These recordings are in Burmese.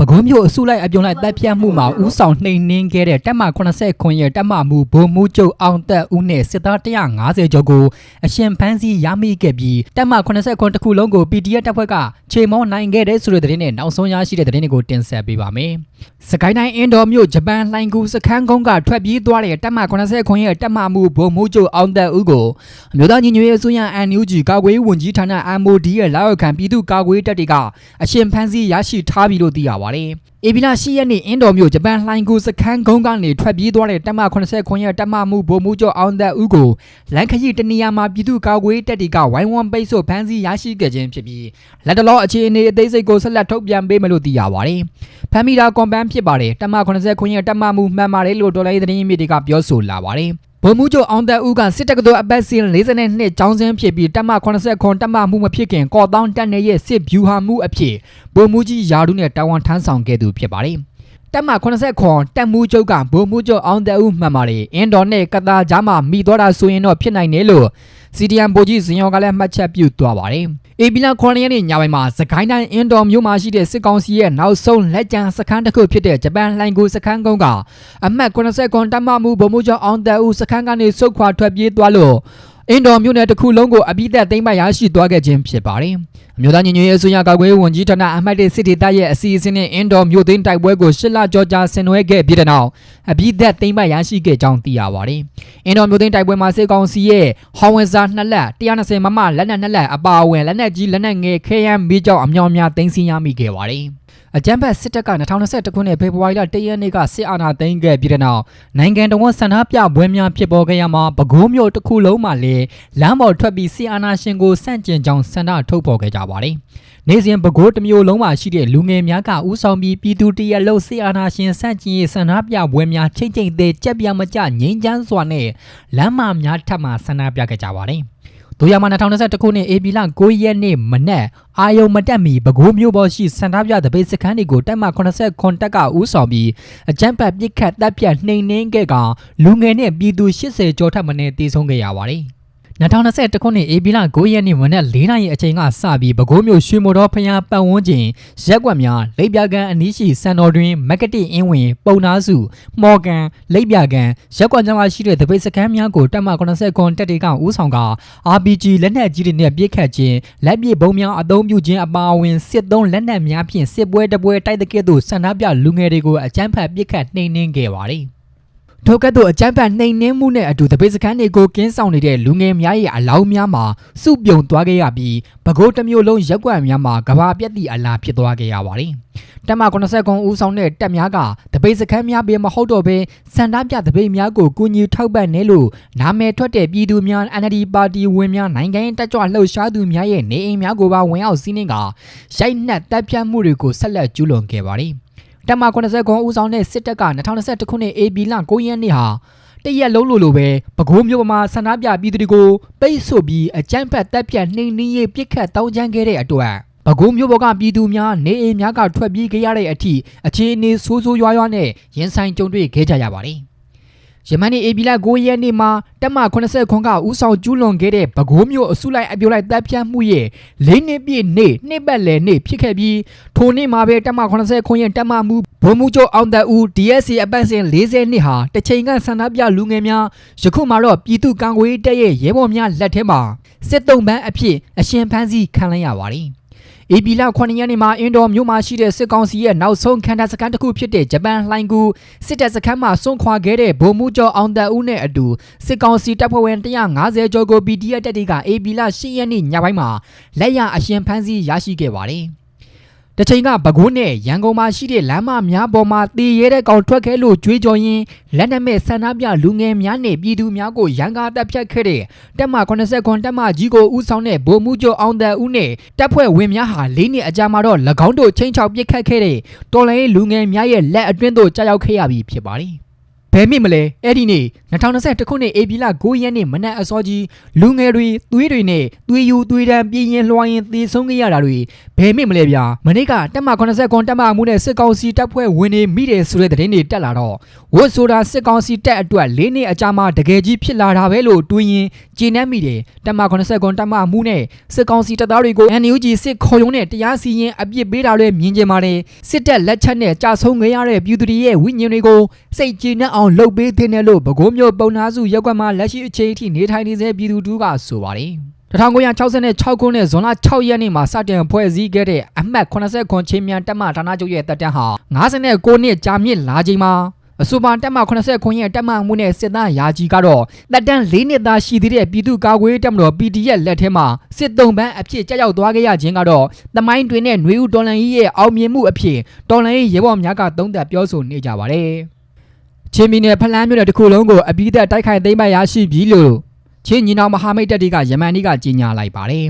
ပဲခူးမြို့အစုလိုက်အပြုံလိုက်တပ်ဖြတ်မှုမှာဥဆောင်နှိမ်နင်းခဲ့တဲ့တပ်မ89ရဲ့တပ်မမှုဗိုလ်မှူးချုပ်အောင်သက်ဦးနဲ့စစ်သား150ကျော်ကိုအရှင်ဖမ်းဆီးရမိခဲ့ပြီးတပ်မ89တစ်ခုလုံးကို PDF တပ်ဖွဲ့ကခြေမောင်းနိုင်ခဲ့တဲ့ဆိုတဲ့သတင်းနဲ့နောက်ဆုံးရရှိတဲ့သတင်းတွေကိုတင်ဆက်ပေးပါမယ်။ စကိုင်းတိုင်းအင်ဒိုမြို့ဂျပန်လှိုင်ကူစခန်းကုန်းကထွက်ပြေးသွားတဲ့တပ်မ89ရဲ့တပ်မမှုဗိုလ်မှူးချုပ်အောင်သက်ဦးကိုအမျိုးသားညီညွတ်ရေးအစိုးရ NUG ကာကွယ်ရေးဝန်ကြီးဌာန MOD ရဲ့လက်အောက်ခံပြည်သူ့ကာကွယ်ရေးတပ်တွေကအရှင်ဖမ်းဆီးရရှိထားပြီလို့သိရပါတယ်။ အေဗီလာရှိရက်နေ့အင်ဒိုမြို့ဂျပန်လှိုင်ကူစခန်းကုန်းကနေထွက်ပြေးသွားတဲ့တပ်မ89ရဲ့တပ်မမှုဗိုလ်မှူးချုပ်အောင်သက်ဦးကိုလန်ခရီတနေရာမှာပြည်သူ့ကာကွယ်ရေးတပ်တွေကဝိုင်းဝန်းပိတ်ဆို့ဖမ်းဆီးရရှိခဲ့ခြင်းဖြစ်ပြီးလက်တလောအခြေအနေအသေးစိတ်ကိုဆက်လက်ထုတ်ပြန်ပေးမယ်လို့သိရပါတယ်။ဖမ်းမိတာကွန်ပန်းဖြစ်ပါတယ်တပ်မ89ရဲ့တပ်မမှုမှန်ပါတယ်လို့ဒေါ်လာရေးသတင်းမြစ်တွေကပြောဆိုလာပါတယ်။ ဗိုလ်မှူးချုပ်အောင်သက်ဦးကစစ်တပ်ကတော်အပတ်စဉ်42ကျောင်းစင်းဖြစ်ပြီးတပ်မ89တပ်မမှုမဖြစ်ခင်ကော်တောင်းတပ်နယ်ရဲ့စစ်ဗျူဟာမှုအဖြစ်ဗိုလ်မှူးကြီးယာဒူးနဲ့တာဝန်ထမ်းဆောင်ခဲ့သူဖြစ်ပါတယ်။တပ်မ89တပ်မှုချုပ်ကဗိုလ်မှူးချုပ်အောင်သက်ဦးမှန်ပါတယ်။အင်ဒိုနဲ့ကတာကြားမှာမိသွားတာဆိုရင်တော့ဖြစ်နိုင်တယ်လို့ CDM ဗိုလ်ကြီးဇင်ယောကလည်းမှတ်ချက်ပြုသွားပါတယ်။ အေပီလာ9ရက်နေ့ညပိုင်းမှာစကိုင်းတိုင်းအင်ဒိုမြို့မှာရှိတဲ့စစ်ကောင်စီရဲ့နောက်ဆုံးလက်ကျန်စခန်းတစ်ခုဖြစ်တဲ့ဂျပန်လှိုင်ကိုစခန်းကုန်းကအမှတ်89တပ်မမှုဗိုလ်မှူးချုပ်အောင်သက်ဦးစခန်းကနေစုတ်ခွာထွက်ပြေးသွားလို့အင်ဒိုမြို့နယ်တစ်ခုလုံးကိုအပိသက်သိမ်းပိုက်ရရှိသွားခဲ့ခြင်းဖြစ်ပါတယ်။အ မျိုးသားညီညွတ်ရေးအစိုးရကာကွယ်ရေးဝန်ကြီးဌာနအမှတ်၁စစ်ဒေသရဲ့အစီအစဉ်နဲ့အင်ဒိုမြို့သိမ်းတိုက်ပွဲကိုရှစ်လကြောကြာဆင်နွှဲခဲ့ပြီးတဲ့နောက်အပိသက်သိမ်းပိုက်ရရှိခဲ့ကြောင်းသိရပါတယ်။အင်ဒိုမြို့သိမ်းတိုက်ပွဲမှာစစ်ကောင်စီရဲ့ဟောင်ဝင်ဇာနှစ်လက်120မမလက်နက်နှစ်လက်အပါအဝင်လက်နက်ကြီးလက်နက်ငယ်ခဲယမ်းမီးကြောင်အမြောင်များသိမ်းဆည်းရမိခဲ့ပါတယ်။ အကြမ်းဖက်စစ်တပ်က2021ခုနှစ်ဖေဖော်ဝါရီလ1ရက်နေ့ကစစ်အာဏာသိမ်းခဲ့ပြီးတဲ့နောက်နိုင်ငံတော်ဝန်ဆန္ဒပြပွဲများဖြစ်ပေါ်ခဲ့ရမှာပဲခူးမြို့တစ်ခုလုံးမှာလည်းလမ်းပေါ်ထွက်ပြီးစစ်အာဏာရှင်ကိုစန့်ကျင်ကြောင်းဆန္ဒထုတ်ဖော်ခဲ့ကြပါတယ်။နေ့စဉ်ပဲခူးတစ်မျိုးလုံးမှာရှိတဲ့လူငယ်များကဥဆောင်ပြီးပြည်သူတရက်လုံးစစ်အာဏာရှင်စန့်ကျင်ရေးဆန္ဒပြပွဲများချိန်ချိန်သေးကြက်ပြမကြငြိမ်းချမ်းစွာနဲ့လမ်းမများထပ်မံဆန္ဒပြခဲ့ကြပါတယ်။ ဒိုရမ2021ခုနှစ်ဧပြီလ9ရက်နေ့မနက်အာယုံမတက်မီပဲခူးမြို့ပေါ်ရှိစန္ဒပြတပိတ်စခန်းတွေကိုတက်မ89တက်ကဦးဆောင်ပြီးအကြမ်းဖက်ပစ်ခတ်တပ်ဖြတ်နှိမ်နင်းခဲ့ကလူငယ်နဲ့ပြည်သူ80ကျော်ထပ်မံတေဆုံးခဲ့ရပါတယ်။ 2021ခုနှစ်ဧပြီလ9ရက်နေ့မနက်4နာရီအချိန်ကစပြီးပဲခူးမြို့ရွှေမိုတော်ဖျားပတ်ဝန်းကျင်ရက်ကွက်များလိပ်ပြကန်အနီးရှိစံတော်တွင်မက်ကတိအင်းဝင် ပုံနာစုမော်ကန်လိပ်ပြကန်ရက်ကွက်များရှိတဲ့တပိတ်စခန်းများကိုတပ်မ80ခွန်တက်တေကဦးဆောင်က RPG လက်နက်ကြီးတွေနဲ့ပြစ်ခတ်ခြင်းလက်ပစ်ဘုံများအသုံးပြုခြင်းအပါအဝင်စစ်သုံးလက်နက်များဖြင့်စစ်ပွဲတပွဲတိုက်တဲ့ကဲ့သို့ဆန္ဒပြလူငယ်တွေကိုအကြမ်းဖက်ပစ်ခတ်နှိမ်နင်းခဲ့ပါတယ်။ ထိုကဲ့သို့အကြမ်းဖက်နှိမ်နင်းမှုနဲ့အတူတပိတ်စခန်းတွေကိုကင်းဆောင်နေတဲ့လူငယ်များရဲ့အလောင်းများမှာစုပြုံသွားခဲ့ရပြီးပဲခူးတစ်မျိုးလုံးရက်ကွက်များမှာကဘာပြက်သည့်အလားဖြစ်သွားခဲ့ရပါတယ်။တက်မ89ဦးဆောင်တဲ့တပ်များကတပိတ်စခန်းများပဲမဟုတ်တော့ဘဲစန္ဒပြတပိတ်များကိုကူညီထောက်ပံ့နေလို့နာမည်ထွက်တဲ့ပြည်သူများ NLD ပါတီဝင်များနိုင်ငံရေးတက်ကြွလှုပ်ရှားသူများရဲ့နေအိမ်များကိုပါဝင်ရောက်စီးနှင်းကရိုက်နှက်တပ်ဖြတ်မှုတွေကိုဆက်လက်ကျူးလွန်ခဲ့ပါတယ်။ တမ80ခွန်ဦးဆောင်တဲ့စစ်တပ်က2021ခုနှစ် AB လ9ရက်နေ့ဟာတရက်လုံးလိုလိုပဲပဲခူးမြို့ပေါ်မှာဆန္ဒပြပြည်သူတွေကိုပိတ်ဆို့ပြီးအကြမ်းဖက်တပ်ဖြတ်နှိမ်နင်းရေးပြစ်ခတ်တောင်းကျမ်းခဲ့တဲ့အတွက်ပဲခူးမြို့ပေါ်ကပြည်သူများနေအိမ်များကထွက်ပြေးခဲ့ရတဲ့အထိအခြေအနေဆိုးဆိုးရွားရွားနဲ့ရင်ဆိုင်ကြုံတွေ့ခဲ့ကြရပါတယ် ယမန်နေ့အေဘီလာ9ရက်နေ့မှာတက်မ80ခွန်ကဦးဆောင်ကျူးလွန်ခဲ့တဲ့ပဲခူးမြို့အစုလိုက်အပြုံလိုက်တပ်ဖြတ်မှုရဲ့၄နှစ်ပြည့်နေ့နှစ်ပတ်လည်နေ့ဖြစ်ခဲ့ပြီးထိုနေ့မှာပဲတက်မ80ခွန်ရဲ့တက်မမှုဘုံမှုချုပ်အောင်သက်ဦး DSC အပတ်စဉ်40နှစ်ဟာတစ်ချိန်ကဆန္ဒပြလူငယ်များယခုမှတော့ပြည်သူ့ကာကွယ်ရေးတပ်ရဲ့ရဲဘော်များလက်ထဲမှာစစ်တုံးပန်းအဖြစ်အရှင်ဖမ်းဆီးခံလိုက်ရပါတယ် ဧပြီလ9ရက်နေ့မှာအင်ဒိုမြို့မှာရှိတဲ့စစ်ကောင်စီရဲ့နောက်ဆုံးခန္ဓာစခန်းတစ်ခုဖြစ်တဲ့ဂျပန်လှိုင်ကူစစ်တပ်စခန်းမှာစွန့်ခွာခဲ့တဲ့ဗိုလ်မှူးချုပ်အောင်သက်ဦးနဲ့အတူစစ်ကောင်စီတပ်ဖွဲ့ဝင်150ကျော်ကို PDF တပ်တွေကဧပြီလ10ရက်နေ့ညပိုင်းမှာလက်ရအရှင်ဖမ်းဆီးရရှိခဲ့ပါတယ်။ တချိန်ကပဲခူးနဲ့ရန်ကုန်မှာရှိတဲ့လမ်းမများပေါ်မှာတည်ရဲတဲ့ကောင်ထွက်ခဲ့လို့ကြွေးကြော်ရင်းလက်နက်မဲ့ဆန္ဒပြလူငယ်များနဲ့ပြည်သူများကိုရန်ကားတပ်ဖြတ်ခဲ့တဲ့တပ်မ80ခွန်တပ်မကြီးကိုဦးဆောင်တဲ့ဗိုလ်မှူးချုပ်အောင်သက်ဦးနဲ့တပ်ဖွဲ့ဝင်များဟာ၄နှစ်အကြာမှာတော့၎င်းတို့ချင်းချောက်ပစ်ခတ်ခဲ့တဲ့တော်လိုင်းလူငယ်များရဲ့လက်အတွင်းသို့ကြာရောက်ခဲ့ရပြီဖြစ်ပါတယ်။ ဘယ်မြင့်မလဲအဲ့ဒီနေ့2021ခုနှစ်ဧပြီလ9ရက်နေ့မနက်အစောကြီးလူငယ်တွေသွေးတွေနဲ့သွေးယူသွေးတန်းပြင်းရင်လွှာရင်သေဆုံးခဲ့ရတာတွေဘယ်မြင့်မလဲဗျာမနေ့ကတက်မ80ကွန်တက်မမှုနဲ့စစ်ကောင်စီတပ်ဖွဲ့ဝင်နေမိတယ်ဆိုတဲ့သတင်းတွေတက်လာတော့ဝတ်ဆိုတာစစ်ကောင်စီတပ်အတွက်၄နှစ်အကြာမှတကယ်ကြီးဖြစ်လာတာပဲလို့တွေးရင်ကျေနပ်မိတယ်တက်မ80ကွန်တက်မမှုနဲ့စစ်ကောင်စီတပ်သားတွေကို NUG စစ်ခေါ်ရုံနဲ့တရားစီရင်အပြစ်ပေးတာတွေမြင်ကြပါတယ်စစ်တပ်လက်ချက်နဲ့ကြာဆုံးခဲ့ရတဲ့ပြည်သူတွေရဲ့ဝိညာဉ်တွေကိုစိတ်ကျေနပ်အောင်လုပ်ပေးသင့်တယ်လို့ပဲခူးမျိုးပုံနာစုရက်ကွက်မှာလက်ရှိအချိန်အထိနေထိုင်နေစေပြည်သူတို့ကဆိုပါတယ်1966ခုနှစ်ဇွန်လ6ရက်နေ့မှာစတင်ဖွဲ့စည်းခဲ့တဲ့အမှတ်89ချင်းမြန်တက်မဌာနချုပ်ရဲ့တပ်တန်းဟာ59နှစ်ကြာမြင့်လာချိန်မှာအဆိုပါတက်မ89ရဲ့တက်မမှုနဲ့စစ်သားယာကြီးကတော့တပ်တန်း၄နှစ်သားရှိသေးတဲ့ပြည်သူ့ကာကွယ်ရေးတပ်မတော် PDF လက်ထဲမှာစစ်တုံးပန်းအဖြစ်ကြောက်ရောက်သွားခဲ့ရခြင်းကတော့သမိုင်းတွင်နဲ့ຫນွေဦးတော်လန်ကြီးရဲ့အောင်မြင်မှုအဖြစ်တော်လန်ကြီးရဲဘော်များကသုံးသပ်ပြောဆိုနေကြပါတယ် ချင်းပြည်နယ်ဖလန်းမြို့နယ်တစ်ခုလုံးကိုအပိသက်တိုက်ခိုက်သိမ်းပိုက်ရရှိပြီလို့ချင်းညီနောင်မဟာမိတ်တပ်တွေကယမန်နေ့ကကြေညာလိုက်ပါတယ်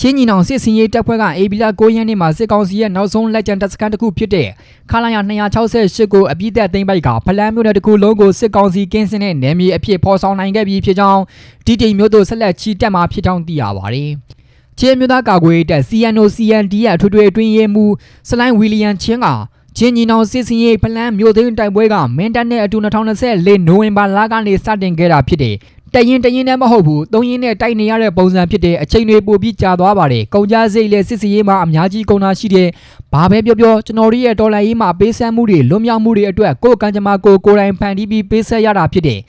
ချင်းညီနောင်စစ်စင်ရေးတပ်ဖွဲ့ကအေဘီလာ9ရက်နေ့မှာစစ်ကောင်စီရဲ့နောက်ဆုံးလက်ကျန်တပ်စခန်းတစ်ခုဖြစ်တဲ့ခလာရ268ကိုအပြည့်သက်သိမ်းပိုက်ကဖလန်းမြို့နယ်တစ်ခုလုံးကိုစစ်ကောင်စီကင်းစင်တဲ့နယ်မြေအဖြစ်ဖော်ဆောင်နိုင်ခဲ့ပြီဖြစ်ကြောင်းဒီတိမ်မြို့သို့ဆက်လက်ချီတက်မှာဖြစ်ကြောင်းသိရပါတယ်။ချင်းမြို့သားကာကွယ်ရေးတပ် CNO CND ရဲ့အထွေထွေအတွင်းရေးမှူးစလိုင်းဝီလီယံချင်းက ချင်းညီနောင်စစ်စင်ရေးဖလန်းမြို့သိမ်းတိုက်ပွဲကမင်းတပ်နဲ့အတူ2024နိုဝင်ဘာလကနေစတင်ခဲ့တာဖြစ်တယ်။ တရင်တရင်နဲ့မဟုတ်ဘူးသုံးရင်နဲ့တိုက်နေရတဲ့ပုံစံဖြစ်တဲ့အချိန်တွေပိုပြီးကြာသွားပါတယ်ကုန်ကြစိတ်လေစစ်စရေးမှာအများကြီးကုန်တာရှိတယ်ဘာပဲပြောပြောကျွန်တော်တို့ရဲ့ဒေါ်လာရေးမှာပေးဆပ်မှုတွေလွန်မြောက်မှုတွေအတွက်ကိုယ်ကံကြမ္မာကိုကိုယ်တိုင်ဖန်တီးပြီးပေးဆက်ရတာဖြစ်တယ်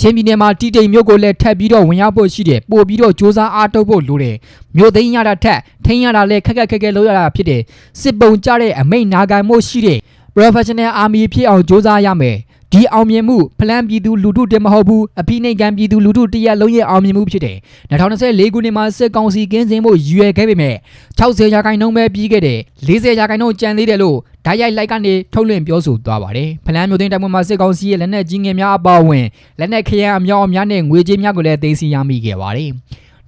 ချင်းပြည်နယ်မှာတီတိမ်မြို့ကိုလည်းထပ်ပြီးတော့ဝင်ရောက်ဖို့ရှိတယ်ပို့ပြီးတော့စ조사အားထုတ်ဖို့လိုတယ်မြို့သိမ်းရတာထက်ထိန်းရတာလည်းခက်ခက်ခက်ခက်လုပ်ရတာဖြစ်တယ်စစ်ပုံကြတဲ့အမိတ်နာခံမှုရှိတယ် professional army ဖြစ်အောင်စ조사ရမယ် ဒီအောင်မြင်မှုဖလန်ပြည်သူလူထုတင်မဟုတ်ဘူးအဖိနှိတ်ကံပြည်သူလူထုတရက်လုံးရဲ့အောင်မြင်မှုဖြစ်တယ်2024ခုနှစ်မှာစစ်ကောင်စီကင်းစင်မှုရည်ရွယ်ခဲ့ပေမဲ့60ရာခိုင်နှုန်းပဲပြီးခဲ့တယ်40ရာခိုင်နှုန်းကျန်သေးတယ်လို့ဓာတ်ရိုက်လိုက်ကနေထုတ်လွှင့်ပြောဆိုသွားပါတယ်ဖလန်မျိုးသိန်းတိုင်ပွဲမှာစစ်ကောင်စီရဲ့လက်နက်ကြီးငယ်များအပါအဝင်လက်နက်ခရမ်းအများအများနဲ့ငွေကြေးများကိုလည်းသိမ်းဆည်းရမိခဲ့ပါတယ်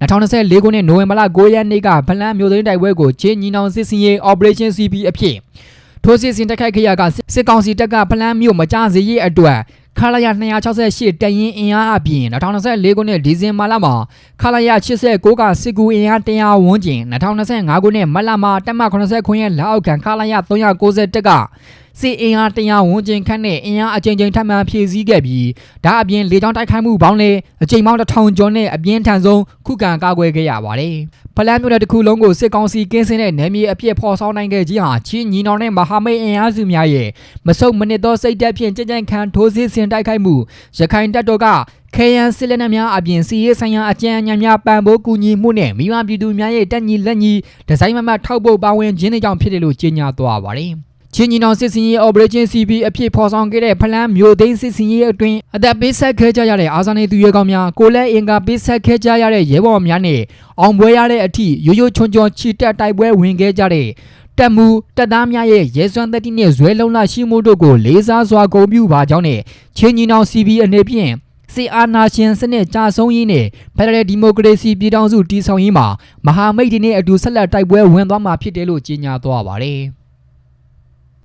2024ခုနှစ်နိုဝင်ဘာလ9ရက်နေ့ကဖလန်မျိုးသိန်းတိုက်ပွဲကိုချင်းညီနောင်စစ်စင်ရေး Operation CP အဖြစ် ထိုးစစ်ဆင်တိုက်ခိုက်ခဲ့ရကစစ်ကောင်စီတပ်ကဖလန်းမြို့မကြစေရေးအတွက်ခလာရ268တရင်အင်အားအပြင်2024ခုနှစ်ဒီဇင်ဘာလမှာခလာရ89ကစစ်ကူအင်အား100ဝန်းကျင်2025ခုနှစ်မတ်လမှာတက်မ89ခုရဲ့လက်အောက်ခံခလာရ390တက်ကစစ်အင်အား100ဝန်းကျင်ခန့်နဲ့အင်အားအကြိမ်ကြိမ်ထပ်မံဖြည့်ဆည်းခဲ့ပြီးဒါအပြင်လေကြောင်းတိုက်ခိုက်မှုပေါင်းလည်းအကြိမ်ပေါင်း1000ကျော်နဲ့အပြင်းထန်ဆုံးခုခံကာကွယ်ခဲ့ရပါတယ်။ဖလန်းမြို့နယ်တစ်ခုလုံးကိုစစ်ကောင်စီကင်းစင်တဲ့နယ်မြေအပြည့်ဖော်ဆောင်နိုင်ခဲ့ခြင်းဟာချင်းညီနောင်နဲ့မဟာမိတ်အင်အားစုများရဲ့မဆုတ်မနစ်သောစိတ်ဓာတ်ဖြင့်ကြင်ကြင်ခံထိုးစစ်ဆင်တိုက်ခိုက်မှုရခိုင်တပ်တော်ကခေယံစစ်လက်နက်များအပြင်စီရေးဆိုင်ရာအကြံဉာဏ်များပံ့ပိုးကူညီမှုနဲ့မိဘပြည်သူများရဲ့တက်ညီလက်ညီဒီဇိုင်းမမတ်ထောက်ပို့ပါဝင်ခြင်းတွေကြောင့်ဖြစ်တယ်လို့ကြေညာသွားပါတယ်။ ချင်းညီနောင်စစ်စင်ရေး Operation CP အဖြစ်ဖော်ဆောင်ခဲ့တဲ့ဖလန်းမျိုးသိန်းစစ်စင်ရေးအတွင်းအသက်ပေးဆက်ခဲ့ကြရတဲ့အာဇာနည်သူရဲကောင်းများကိုလည်းအင်ကာပေးဆက်ခဲ့ကြရတဲ့ရဲဘော်များနဲ့အောင်ပွဲရတဲ့အထိရိုးရိုးချွန်ချွန်ချီတက်တိုက်ပွဲဝင်ခဲ့ကြတဲ့တက်မှုတက်သားများရဲ့ရဲစွမ်းသတ္တိနဲ့ဇွဲလုံးလာရှိမှုတို့ကိုလေးစားစွာဂုဏ်ပြုပါကြောင်းနဲ့ချင်းညီနောင် CP အနေဖြင့်စီအာနာရှင်စနစ်ကြာဆုံးရင်းနဲ့ဖက်ဒရယ်ဒီမိုကရေစီပြည်ထောင်စုတည်ဆောက်ရေးမှာမဟာမိတ်တွေနဲ့အတူဆက်လက်တိုက်ပွဲဝင်သွားမှာဖြစ်တယ်လို့ကြေညာသွားပါတယ်။